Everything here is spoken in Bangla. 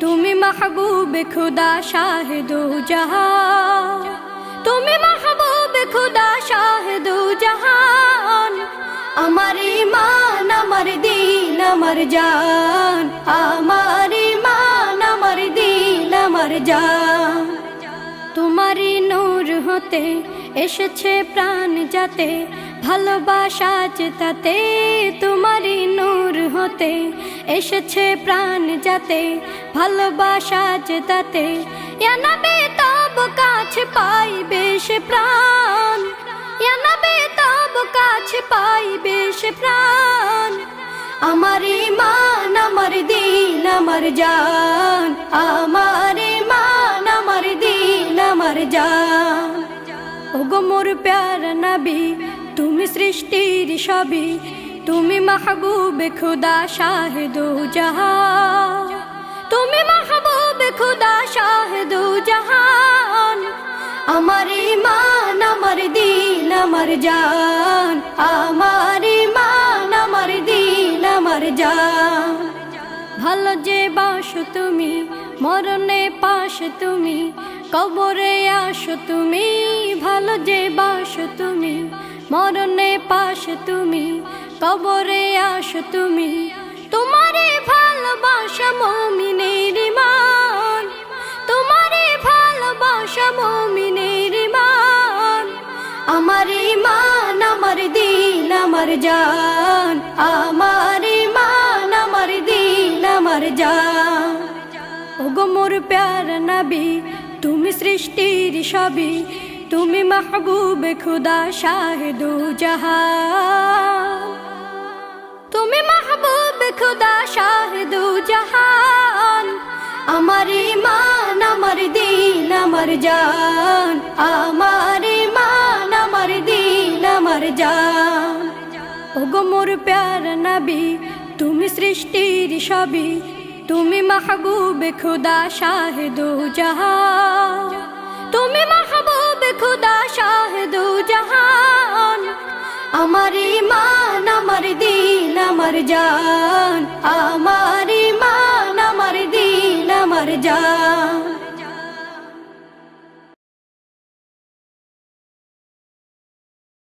তুমি মাহবুব খুদা শাহেদু জাহান। তুমি মাহবুব খুদা শাহেদু জাহান। আমার ইমান আমার দিন, আমার জান। আমার ইমান আমার দিন, আমার জান। তোমারই নূর হতে এসেছে প্রাণ যাতে, ভালোবাসা চেতাতে তোমারই হতে এসেছে প্রাণ যাতে, ভালোবাসা চেতাতে ইয়ানাবে তব কাছে পাইবে সে প্রাণ। ইয়ানাবে তব কাছে পাইবে সে প্রাণ। আমার ইমান আমার দিন, আমার জান। আমার ইমান আমার দিন, আমার জান। ওগো মোর প্যার নবী, তুমি সৃষ্টির সবই। তুমি মাহবুব খুদা শাহেদু জাহান। তুমি মাহবুব খুদা শাহেদু জাহান। আমার ইমান আমার দিন, আমার জান। আমার ইমান আমার দিন, আমার জান। ভালো যে বাসো তুমি, মরণে পাশ তুমি, কবরে আসো তুমি। ভালো যে বাসো তুমি, মরণে পাশ তুমি কবরে আসো তুমি। তোমারে ভালোবাসা মমিনের ইমান। তোমারে ভালোবাসা মমিনের ইমান। আমার ইমান, আমার দিন, আমার জান। আমার ইমান, আমার দিন, আমার জান। ওগো মোর প্যার নবী, তুমি সৃষ্টির সবই তুমি মাহবুব খুদা শাহেদু জাহান। আমার দিন, আমার জান। আমার ইমান আমার দিন, আমার জান। ওগো মোর প্যার নবী, তুমি সৃষ্টির সবই তুমি মাহবুব খুদা শাহেদু জাহান। তুমি মাহবুব খুদা শাহেদু জাহান। আমার ইমান আমার দিন, আমার জান। আমার ইমান আমার দিন, আমার জান।